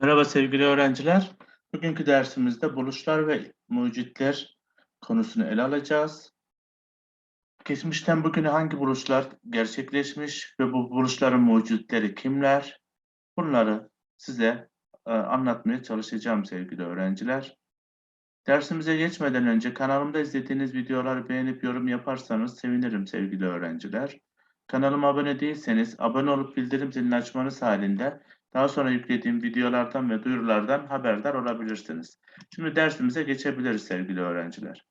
Merhaba sevgili öğrenciler. Bugünkü dersimizde buluşlar ve mucitler konusunu ele alacağız. Geçmişten bugüne hangi buluşlar gerçekleşmiş ve bu buluşların mucitleri kimler? Bunları size e, anlatmaya çalışacağım sevgili öğrenciler. Dersimize geçmeden önce kanalımda izlediğiniz videoları beğenip yorum yaparsanız sevinirim sevgili öğrenciler. Kanalıma abone değilseniz abone olup bildirim zilini açmanız halinde daha sonra yüklediğim videolardan ve duyurulardan haberdar olabilirsiniz. Şimdi dersimize geçebiliriz sevgili öğrenciler.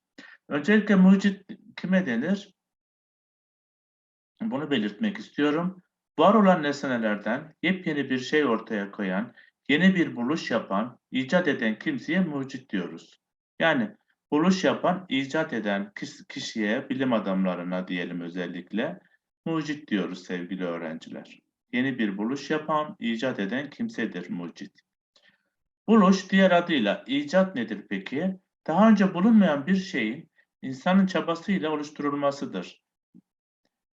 Öncelikle mucit kime denir? Bunu belirtmek istiyorum. Var olan nesnelerden yepyeni bir şey ortaya koyan, yeni bir buluş yapan, icat eden kimseye mucit diyoruz. Yani buluş yapan, icat eden kişiye, bilim adamlarına diyelim özellikle mucit diyoruz sevgili öğrenciler yeni bir buluş yapan, icat eden kimsedir mucit. Buluş diğer adıyla icat nedir peki? Daha önce bulunmayan bir şeyin insanın çabasıyla oluşturulmasıdır.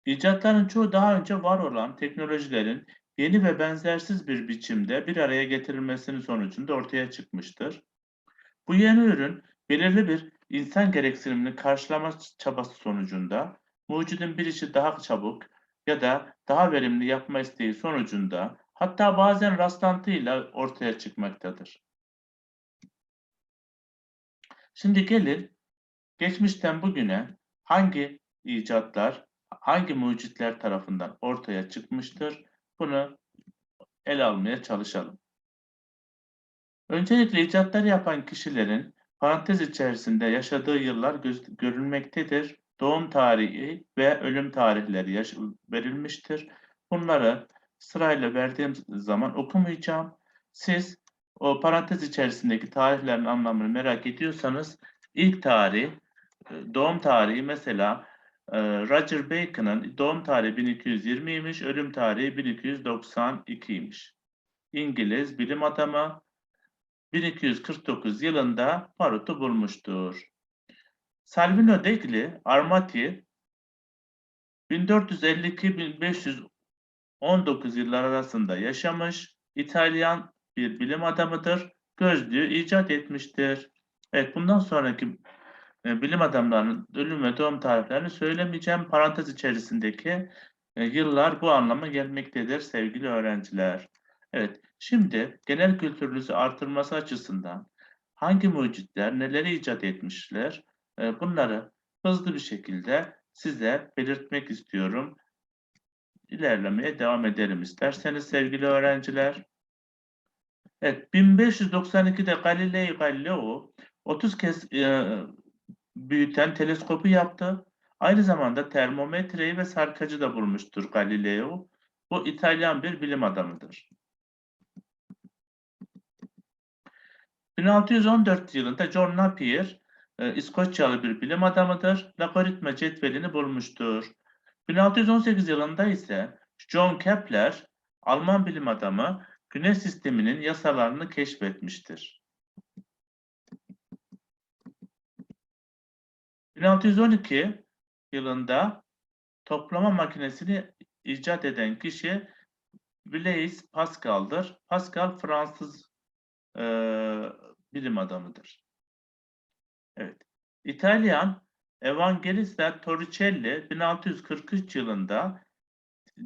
İcatların çoğu daha önce var olan teknolojilerin yeni ve benzersiz bir biçimde bir araya getirilmesinin sonucunda ortaya çıkmıştır. Bu yeni ürün belirli bir insan gereksinimini karşılama çabası sonucunda mucidin bir işi daha çabuk, ya da daha verimli yapma isteği sonucunda hatta bazen rastlantıyla ortaya çıkmaktadır. Şimdi gelin geçmişten bugüne hangi icatlar, hangi mucitler tarafından ortaya çıkmıştır bunu ele almaya çalışalım. Öncelikle icatları yapan kişilerin parantez içerisinde yaşadığı yıllar görülmektedir doğum tarihi ve ölüm tarihleri verilmiştir. Bunları sırayla verdiğim zaman okumayacağım. Siz o parantez içerisindeki tarihlerin anlamını merak ediyorsanız ilk tarih, e, doğum tarihi mesela e, Roger Bacon'ın doğum tarihi 1220'ymiş, ölüm tarihi 1292'ymiş. İngiliz bilim adamı 1249 yılında barutu bulmuştur. Salvino Degli Armati 1452-1519 yıllar arasında yaşamış İtalyan bir bilim adamıdır. Gözlüğü icat etmiştir. Evet bundan sonraki e, bilim adamlarının ölüm ve doğum tarihlerini söylemeyeceğim. Parantez içerisindeki e, yıllar bu anlama gelmektedir sevgili öğrenciler. Evet şimdi genel kültürünüzü artırması açısından hangi mucitler neleri icat etmişler ee, bunları hızlı bir şekilde size belirtmek istiyorum. İlerlemeye devam edelim isterseniz sevgili öğrenciler. Evet, 1592'de Galilei Galileo 30 kez e, büyüten teleskopu yaptı. Aynı zamanda termometreyi ve sarkacı da bulmuştur Galileo. Bu İtalyan bir bilim adamıdır. 1614 yılında John Napier e, İskoçyalı bir bilim adamıdır. Logaritma cetvelini bulmuştur. 1618 yılında ise John Kepler, Alman bilim adamı, Güneş sisteminin yasalarını keşfetmiştir. 1612 yılında toplama makinesini icat eden kişi Blaise Pascal'dır. Pascal Fransız e, bilim adamıdır. Evet. İtalyan Evangelista Torricelli 1643 yılında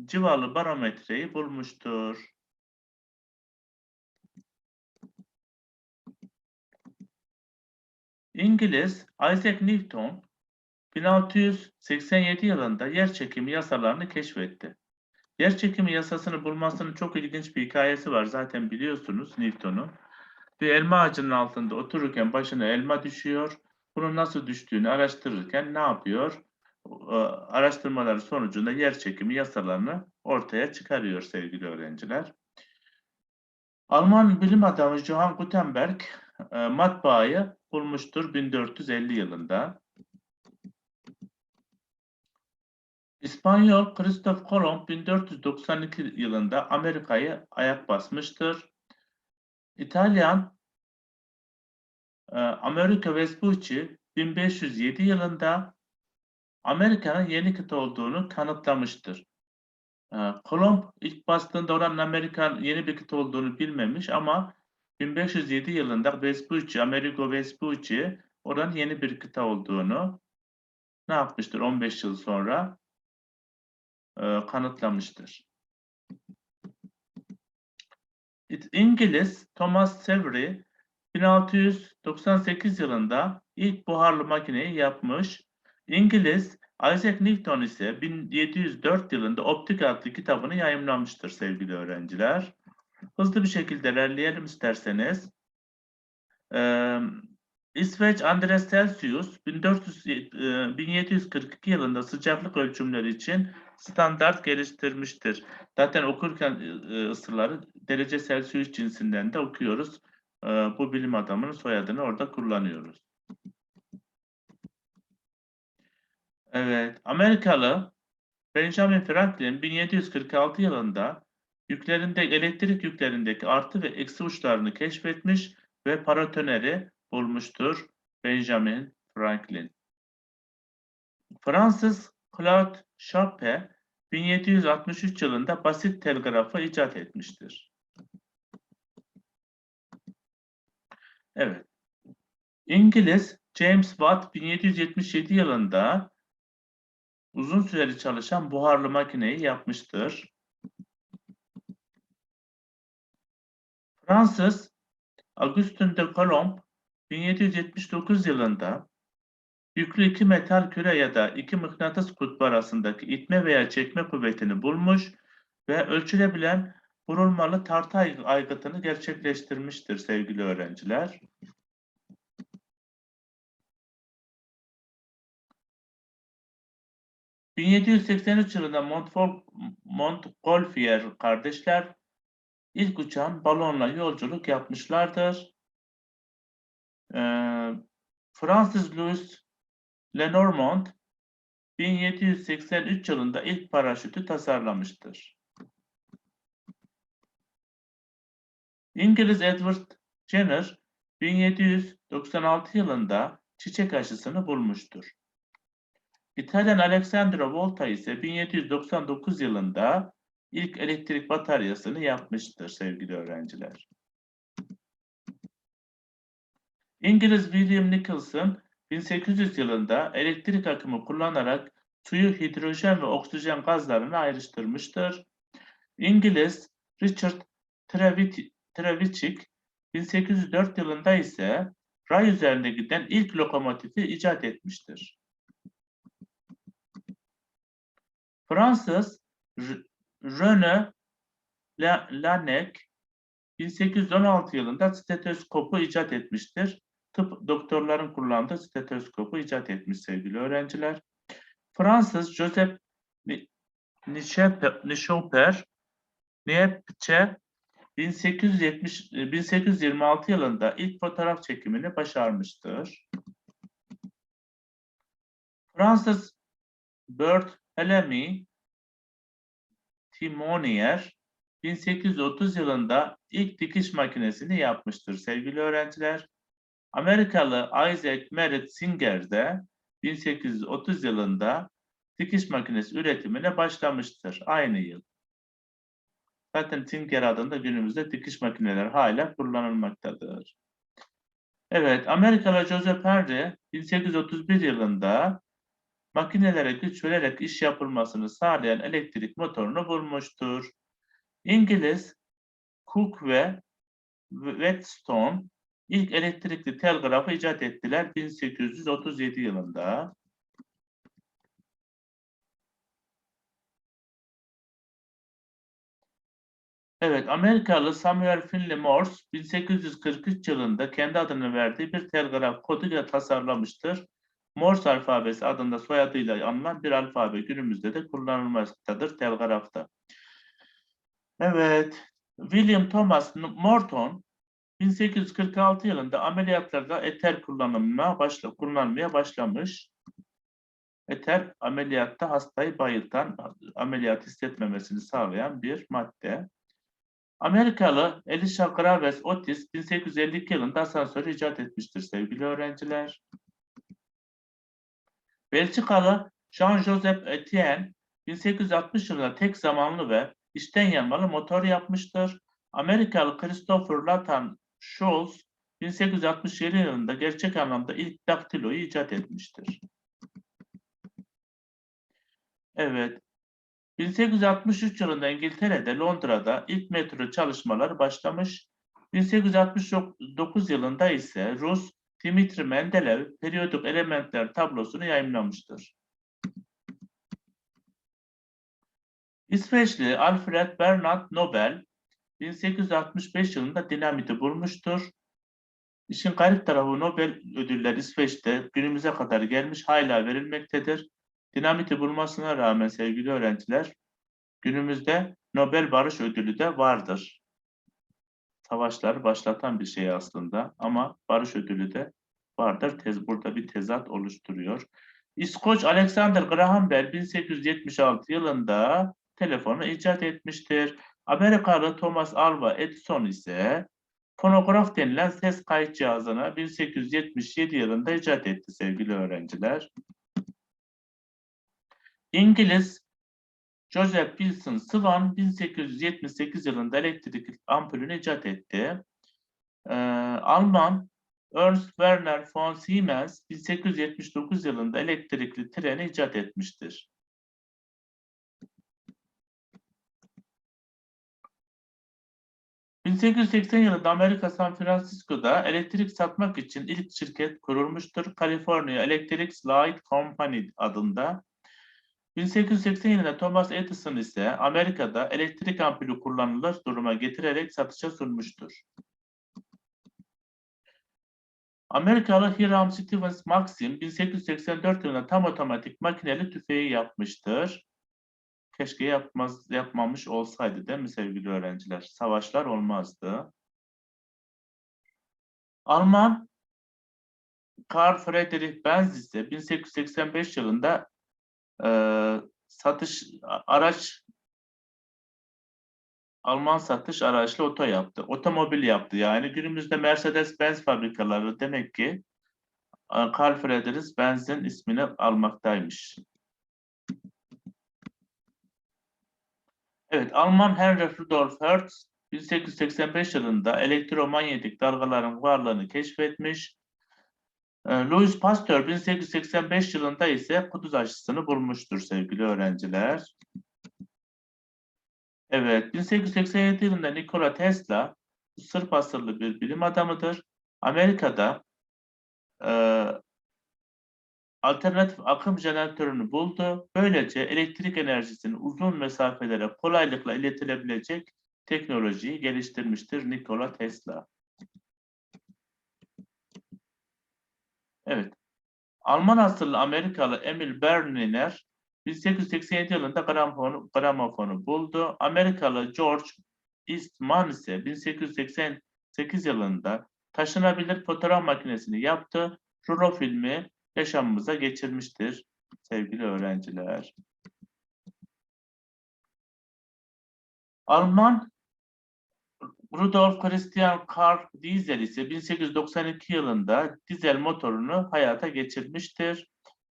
civalı barometreyi bulmuştur. İngiliz Isaac Newton 1687 yılında yer çekimi yasalarını keşfetti. Yer çekimi yasasını bulmasının çok ilginç bir hikayesi var. Zaten biliyorsunuz Newton'u. Bir elma ağacının altında otururken başına elma düşüyor. Bunun nasıl düştüğünü araştırırken ne yapıyor? Araştırmaları sonucunda yer çekimi yasalarını ortaya çıkarıyor sevgili öğrenciler. Alman bilim adamı Johann Gutenberg e, matbaayı bulmuştur 1450 yılında. İspanyol Christoph Kolomb 1492 yılında Amerika'yı ayak basmıştır. İtalyan e, Amerika Vespucci 1507 yılında Amerika'nın yeni kıta olduğunu kanıtlamıştır. E, Kolomb ilk bastığında oranın Amerikan yeni bir kıta olduğunu bilmemiş ama 1507 yılında Vespucci, Amerigo Vespucci oranın yeni bir kıta olduğunu ne yapmıştır 15 yıl sonra e, kanıtlamıştır. İngiliz Thomas Savery 1698 yılında ilk buharlı makineyi yapmış. İngiliz Isaac Newton ise 1704 yılında Optik adlı kitabını yayımlamıştır sevgili öğrenciler. Hızlı bir şekilde ilerleyelim isterseniz. Ee, İsveç Andres Celsius 1400, e, 1742 yılında sıcaklık ölçümleri için standart geliştirmiştir. Zaten okurken e, ısıları derece Celsius cinsinden de okuyoruz. E, bu bilim adamının soyadını orada kullanıyoruz. Evet, Amerikalı Benjamin Franklin 1746 yılında yüklerinde elektrik yüklerindeki artı ve eksi uçlarını keşfetmiş ve paratoneri bulmuştur Benjamin Franklin. Fransız Claude Chappe 1763 yılında basit telgrafı icat etmiştir. Evet. İngiliz James Watt 1777 yılında uzun süreli çalışan buharlı makineyi yapmıştır. Fransız Auguste de Coulomb 1779 yılında yüklü iki metal küre ya da iki mıknatıs kutbu arasındaki itme veya çekme kuvvetini bulmuş ve ölçülebilen vurulmalı tartı ay- aygıtını gerçekleştirmiştir sevgili öğrenciler. ...1783 yılında Montgolfier kardeşler ilk uçan balonla yolculuk yapmışlardır. Ee, Francis Louis Lenormand 1783 yılında ilk paraşütü tasarlamıştır. İngiliz Edward Jenner 1796 yılında çiçek aşısını bulmuştur. İtalyan Alessandro Volta ise 1799 yılında ilk elektrik bataryasını yapmıştır sevgili öğrenciler. İngiliz William Nicholson 1800 yılında elektrik akımı kullanarak suyu hidrojen ve oksijen gazlarına ayrıştırmıştır. İngiliz Richard Trevithick Trevithick 1804 yılında ise ray üzerinde giden ilk lokomotifi icat etmiştir. Fransız René La- Laennec 1816 yılında stetoskopu icat etmiştir. Tıp doktorların kullandığı stetoskopu icat etmiş sevgili öğrenciler. Fransız Joseph Nichoper Niepce 1870 e, 1826 yılında ilk fotoğraf çekimini başarmıştır. Fransız Bert Hellamy Timonier 1830 yılında ilk dikiş makinesini yapmıştır sevgili öğrenciler. Amerikalı Isaac Merritt Singer de 1830 yılında dikiş makinesi üretimine başlamıştır aynı yıl. Zaten Singer adında günümüzde dikiş makineleri hala kullanılmaktadır. Evet, Amerikalı Joseph Henry 1831 yılında makinelere güç vererek iş yapılmasını sağlayan elektrik motorunu bulmuştur. İngiliz Cook ve Whetstone ilk elektrikli telgrafı icat ettiler 1837 yılında. Evet, Amerikalı Samuel Finley Morse 1843 yılında kendi adını verdiği bir telgraf koduyla tasarlamıştır. Morse alfabesi adında soyadıyla anılan bir alfabe günümüzde de kullanılmaktadır telgrafta. Evet, William Thomas Morton 1846 yılında ameliyatlarda eter kullanılmaya, başla, kullanmaya başlamış. Eter ameliyatta hastayı bayıltan, ameliyat hissetmemesini sağlayan bir madde. Amerikalı Elisha Graves Otis 1852 yılında asansörü icat etmiştir sevgili öğrenciler. Belçikalı Jean-Joseph Etienne 1860 yılında tek zamanlı ve içten yanmalı motor yapmıştır. Amerikalı Christopher Lathan Scholz 1867 yılında gerçek anlamda ilk daktiloyu icat etmiştir. Evet. 1863 yılında İngiltere'de Londra'da ilk metro çalışmaları başlamış. 1869 yılında ise Rus Dimitri Mendeleev periyodik elementler tablosunu yayımlamıştır. İsveçli Alfred Bernhard Nobel 1865 yılında dinamiti bulmuştur. İşin garip tarafı Nobel ödüller İsveç'te günümüze kadar gelmiş hala verilmektedir. Dinamiti bulmasına rağmen sevgili öğrenciler günümüzde Nobel Barış Ödülü de vardır. Savaşları başlatan bir şey aslında ama barış ödülü de vardır. Tez, burada bir tezat oluşturuyor. İskoç Alexander Graham Bell 1876 yılında telefonu icat etmiştir. Amerikalı Thomas Alva Edison ise fonograf denilen ses kayıt cihazını 1877 yılında icat etti sevgili öğrenciler. İngiliz Joseph Wilson Swan 1878 yılında elektrik ampulünü icat etti. Ee, Alman Ernst Werner von Siemens 1879 yılında elektrikli treni icat etmiştir. ...1880 yılında Amerika San Francisco'da elektrik satmak için ilk şirket kurulmuştur. California Electric Light Company adında. 1880 yılında Thomas Edison ise Amerika'da elektrik ampulü kullanılır duruma getirerek satışa sunmuştur. Amerikalı Hiram Stevens Maxim 1884 yılında tam otomatik makineli tüfeği yapmıştır. Keşke yapmaz, yapmamış olsaydı değil mi sevgili öğrenciler? Savaşlar olmazdı. Alman Karl Friedrich Benz ise 1885 yılında e, satış araç Alman satış araçlı oto yaptı. Otomobil yaptı. Yani günümüzde Mercedes-Benz fabrikaları demek ki Carl Friedrich Benz'in ismini almaktaymış. Evet, Alman Henry Rudolf Hertz 1885 yılında elektromanyetik dalgaların varlığını keşfetmiş. Louis Pasteur 1885 yılında ise kuduz aşısını bulmuştur sevgili öğrenciler. Evet, 1887 yılında Nikola Tesla Sırp asıllı bir bilim adamıdır. Amerika'da e, alternatif akım jeneratörünü buldu. Böylece elektrik enerjisini uzun mesafelere kolaylıkla iletilebilecek teknolojiyi geliştirmiştir Nikola Tesla. Evet. Alman asıllı Amerikalı Emil Berliner 1887 yılında gramofonu, gramofonu buldu. Amerikalı George Eastman ise 1888 yılında taşınabilir fotoğraf makinesini yaptı. Rulo filmi yaşamımıza geçirmiştir sevgili öğrenciler. Alman Rudolf Christian Karl Diesel ise 1892 yılında dizel motorunu hayata geçirmiştir.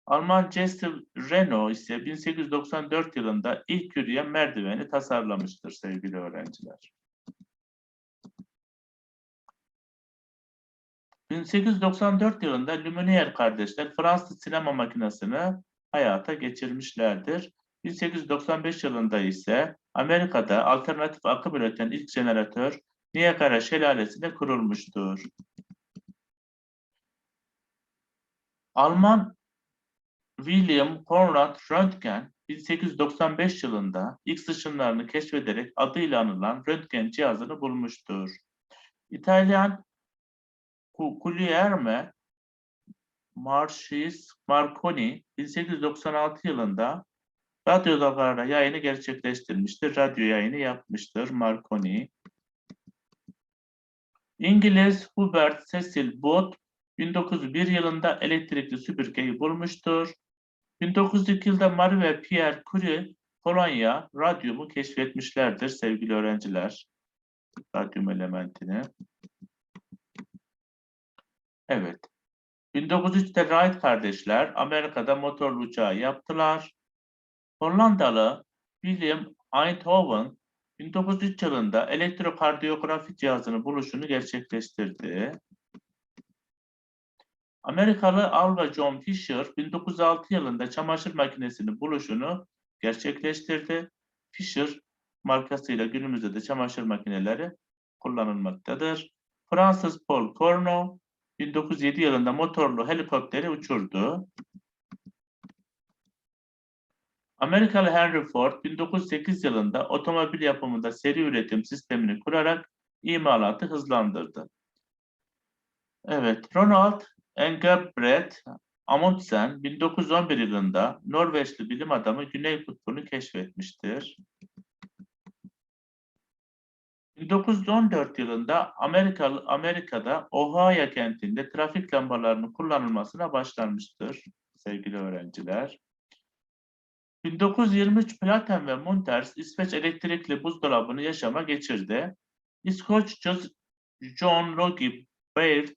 Alman Jesse Renault ise 1894 yılında ilk yürüyen merdiveni tasarlamıştır sevgili öğrenciler. 1894 yılında Lumière kardeşler Fransız sinema makinesini hayata geçirmişlerdir. 1895 yılında ise Amerika'da alternatif akım üreten ilk jeneratör Niagara Şelalesi'nde kurulmuştur. Alman William Conrad Röntgen 1895 yılında X ışınlarını keşfederek adıyla anılan röntgen cihazını bulmuştur. İtalyan Guglielmo Marchis Marconi 1896 yılında radyo dalgalarla yayını gerçekleştirmiştir. Radyo yayını yapmıştır Marconi. İngiliz Hubert Cecil Booth 1901 yılında elektrikli süpürgeyi bulmuştur. 1902 yılda Marie ve Pierre Curie Polonya radyumu keşfetmişlerdir sevgili öğrenciler. Radyum elementini. Evet. 1903'te Wright kardeşler Amerika'da motorlu uçağı yaptılar. Hollandalı William Eindhoven 1903 yılında elektrokardiyografi cihazını buluşunu gerçekleştirdi. Amerikalı Alva John Fisher 1906 yılında çamaşır makinesinin buluşunu gerçekleştirdi. Fisher markasıyla günümüzde de çamaşır makineleri kullanılmaktadır. Fransız Paul Cournot 1907 yılında motorlu helikopteri uçurdu. Amerikalı Henry Ford 1908 yılında otomobil yapımında seri üretim sistemini kurarak imalatı hızlandırdı. Evet, Ronald Engelbrecht Amundsen 1911 yılında Norveçli bilim adamı Güney Kutbu'nu keşfetmiştir. 1914 yılında Amerikalı Amerika'da Ohio kentinde trafik lambalarının kullanılmasına başlanmıştır sevgili öğrenciler. 1923 Platen ve Munters İsveç elektrikli buzdolabını yaşama geçirdi. İskoç John Logie Baird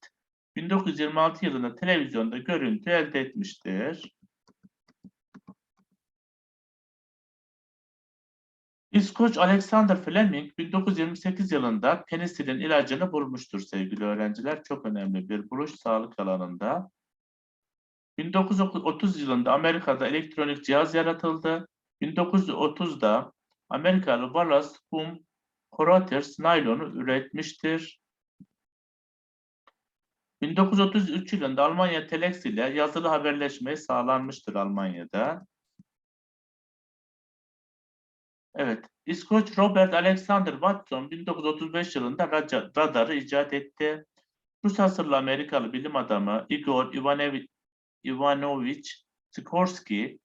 1926 yılında televizyonda görüntü elde etmiştir. İskoç Alexander Fleming 1928 yılında penisilin ilacını bulmuştur sevgili öğrenciler. Çok önemli bir buluş sağlık alanında. 1930 yılında Amerika'da elektronik cihaz yaratıldı. 1930'da Amerikalı Wallace Hum Corathers naylonu üretmiştir. 1933 yılında Almanya Telex ile yazılı haberleşmeyi sağlanmıştır Almanya'da. Evet, İskoç Robert Alexander Watson 1935 yılında radarı icat etti. Rus asıllı Amerikalı bilim adamı Igor Ivanevi- Ivanovich Sikorsky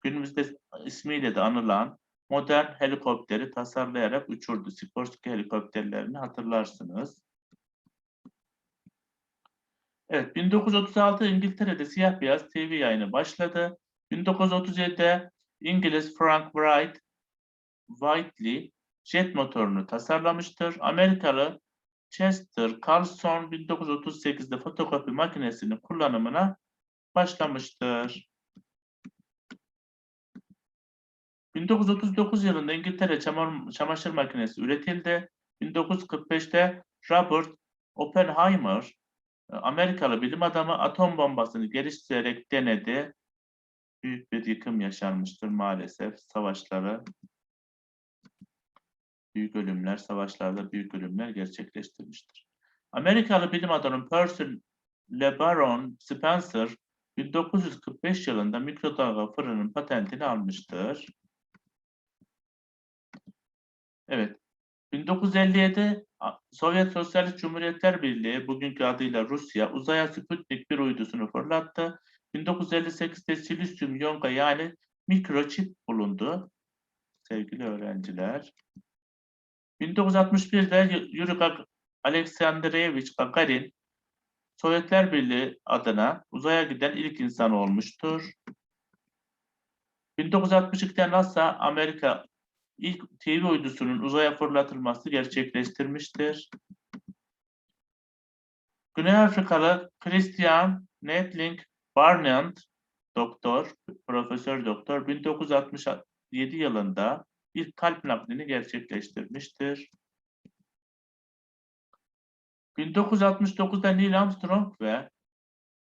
günümüzde ismiyle de anılan modern helikopteri tasarlayarak uçurdu. Sikorsky helikopterlerini hatırlarsınız. Evet, 1936 İngiltere'de siyah beyaz TV yayını başladı. 1937'de İngiliz Frank Wright Whiteley jet motorunu tasarlamıştır. Amerikalı Chester Carlson 1938'de fotokopi makinesinin kullanımına başlamıştır. 1939 yılında İngiltere çamur- çamaşır makinesi üretildi. 1945'te Robert Oppenheimer e, Amerikalı bilim adamı atom bombasını geliştirerek denedi. Büyük bir yıkım yaşanmıştır maalesef savaşları. Büyük ölümler, savaşlarda büyük ölümler gerçekleştirmiştir. Amerikalı bilim adamı Percy LeBaron Spencer 1945 yılında mikrodalga fırının patentini almıştır. Evet. 1957 A- Sovyet Sosyalist Cumhuriyetler Birliği, bugünkü adıyla Rusya, uzaya Sputnik bir uydusunu fırlattı. 1958'de silisyum yonga yani mikroçip bulundu. Sevgili öğrenciler. 1961'de Y- Yuri Alexandrevich Gagarin, Sovyetler Birliği adına uzaya giden ilk insan olmuştur. 1962'de NASA Amerika ilk TV uydusunun uzaya fırlatılması gerçekleştirmiştir. Güney Afrikalı Christian Nedling Barnard doktor, profesör doktor 1967 yılında ilk kalp naklini gerçekleştirmiştir. 1969'da Neil Armstrong ve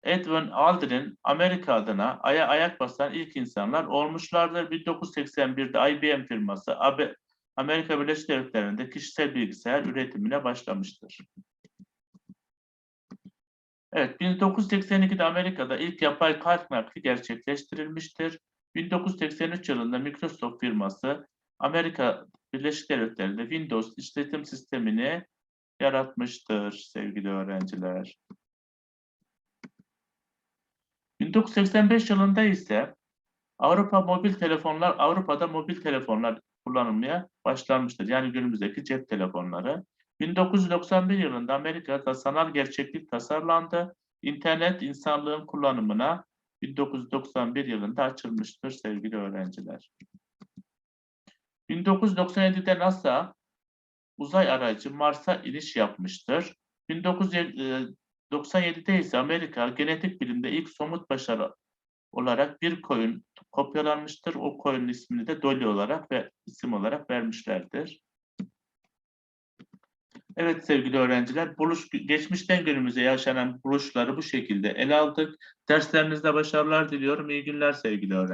Edwin Aldrin Amerika adına Ay'a ayak basan ilk insanlar olmuşlardır. 1981'de IBM firması Amerika Birleşik Devletleri'nde kişisel bilgisayar üretimine başlamıştır. Evet, 1982'de Amerika'da ilk yapay kalp nakli gerçekleştirilmiştir. 1983 yılında Microsoft firması Amerika Birleşik Devletleri'nde Windows işletim sistemini yaratmıştır sevgili öğrenciler. 1985 yılında ise Avrupa mobil telefonlar Avrupa'da mobil telefonlar kullanılmaya başlanmıştır. Yani günümüzdeki cep telefonları. 1991 yılında Amerika'da sanal gerçeklik tasarlandı. İnternet insanlığın kullanımına 1991 yılında açılmıştır sevgili öğrenciler. 1997'de NASA uzay aracı Mars'a iniş yapmıştır. 1997'de ise Amerika genetik bilimde ilk somut başarı olarak bir koyun kopyalanmıştır. O koyunun ismini de Dolly olarak ve isim olarak vermişlerdir. Evet sevgili öğrenciler, buluş, geçmişten günümüze yaşanan buluşları bu şekilde ele aldık. Derslerinizde başarılar diliyorum. İyi günler sevgili öğrenciler.